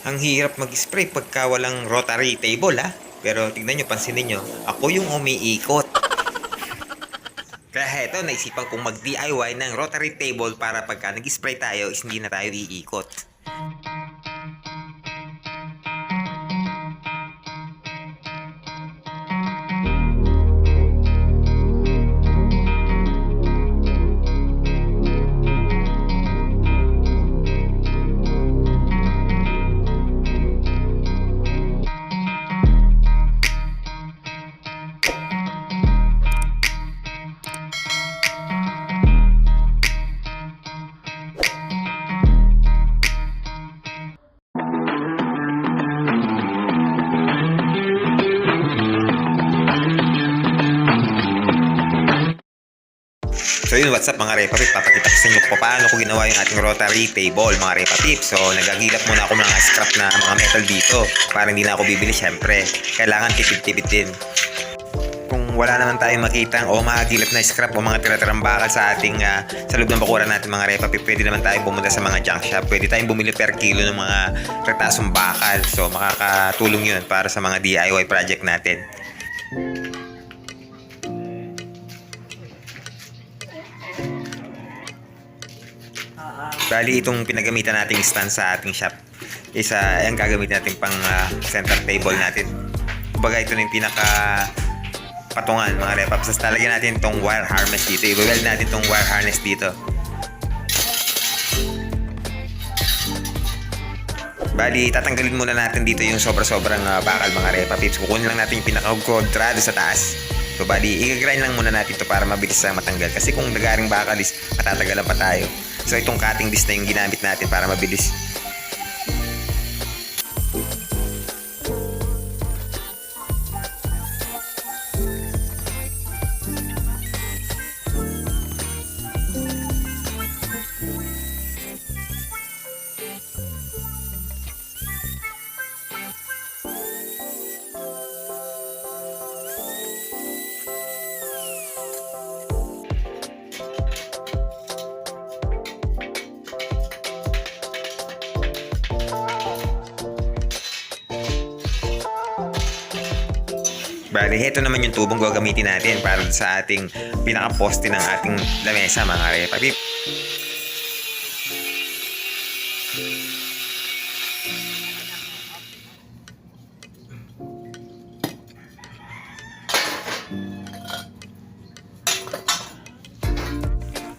Ang hirap mag-spray pagka walang rotary table ha. Pero tignan nyo, pansinin nyo, ako yung umiikot. Kaya heto, naisipan kong mag-DIY ng rotary table para pagka nag-spray tayo is hindi na tayo iikot. What's mga Repa Pip? Papakita ko sa inyo kung paano ko ginawa yung ating rotary table mga Repa Pip. So nagagilap muna ako mga scrap na mga metal dito para hindi na ako bibili syempre. Kailangan tipid-tipid din. Kung wala naman tayong makita o makagilap na scrap o mga tira-tirang bakal sa ating ah, sa loob ng bakuran natin mga Repa Pip, pwede naman tayong pumunta sa mga junk shop. Pwede tayong bumili per kilo ng mga retasong bakal. So makakatulong yun para sa mga DIY project natin. Bali, itong pinagamitan nating stand sa ating shop is uh, yung gagamitin natin pang ah, center table natin. Kumbaga, ito na yung pinaka patungan mga repaps. Tapos talagyan natin itong wire harness dito. I-weld natin itong wire harness dito. Bali, tatanggalin muna natin dito yung sobra-sobrang ah, bakal mga repapips. Kukunin lang natin yung pinaka-quadrado sa taas. So, bali, i-grind lang muna natin ito para mabilis na matanggal. Kasi kung nagaring bakal is matatagalan pa tayo. So, itong cutting disc na yung ginamit natin para mabilis. Bali, heto naman yung tubong gagamitin natin para sa ating pinaka-poste ng ating lamesa mga repapip.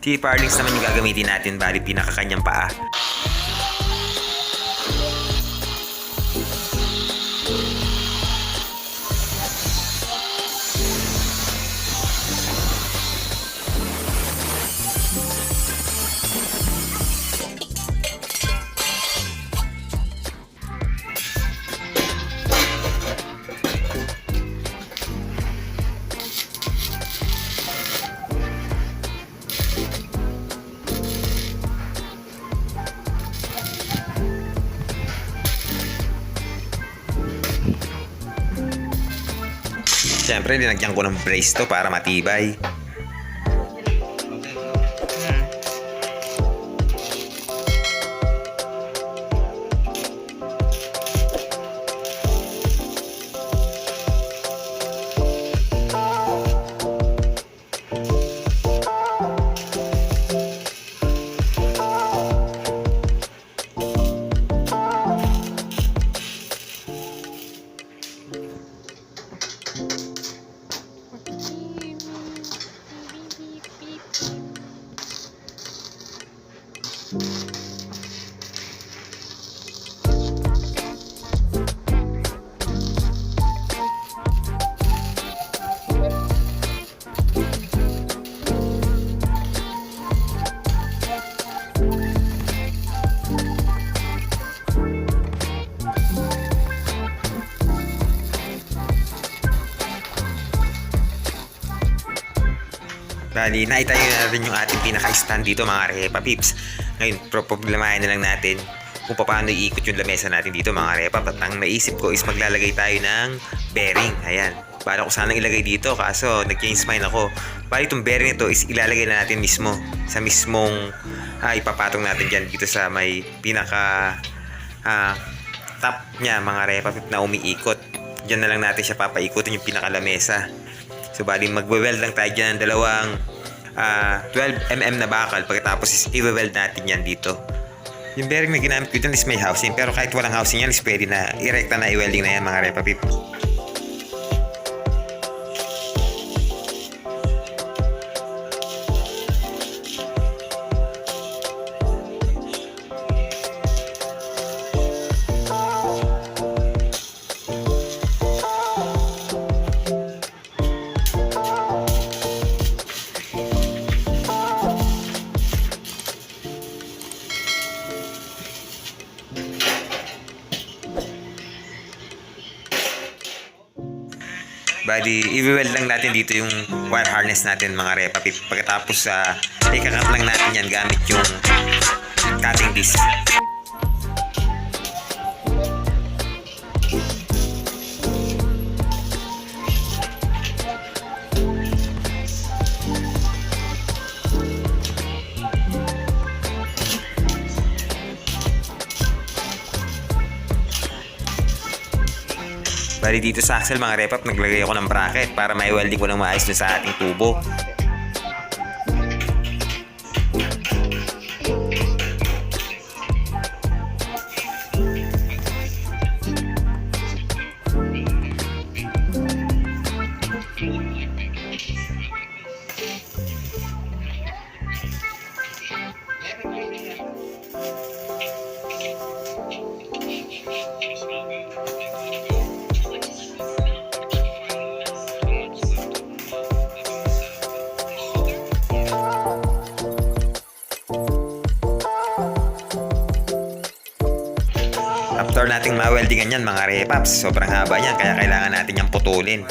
T-parlings naman yung gagamitin natin bali pinaka-kanyang paa. Siyempre, linagyan ko ng brace to para matibay. Bali, naitayo na natin yung ating pinaka-stand dito mga repa pips. Ngayon, pro- problemahin na lang natin kung paano iikot yung lamesa natin dito mga repa. At ang naisip ko is maglalagay tayo ng bearing. Ayan. Bala ko sanang ilagay dito kaso nag-change mind ako. Bali itong bearing nito is ilalagay na natin mismo sa mismong ah, ipapatong natin dyan dito sa may pinaka ah, top niya mga repa pip na umiikot. Diyan na lang natin siya papaikutin yung pinakalamesa. So bali magwe-weld lang tayo dyan ng dalawang ah, 12mm na bakal pagkatapos is i-weld natin yan dito. Yung bearing na ginamit ko dyan is may housing pero kahit walang housing yan is pwede na irekta na i-welding na yan mga repa pip. Bali, i-weld lang natin dito yung wire harness natin mga repa. Pagkatapos uh, ikakat lang natin yan gamit yung cutting disc. Bali dito sa axle mga repap, naglagay ako ng bracket para may welding ko ng maayos dun sa ating tubo. After nating ma-weldingan yan mga repaps, sobrang haba yan kaya kailangan natin yung putulin.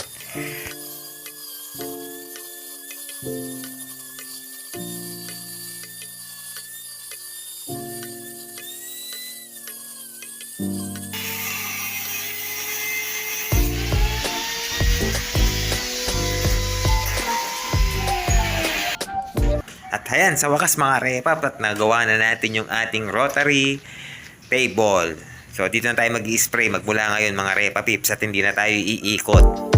At ayan, sa wakas mga repap at nagawa na natin yung ating rotary table. So dito na tayo mag spray magmula ngayon mga repa pips at hindi na tayo iikot.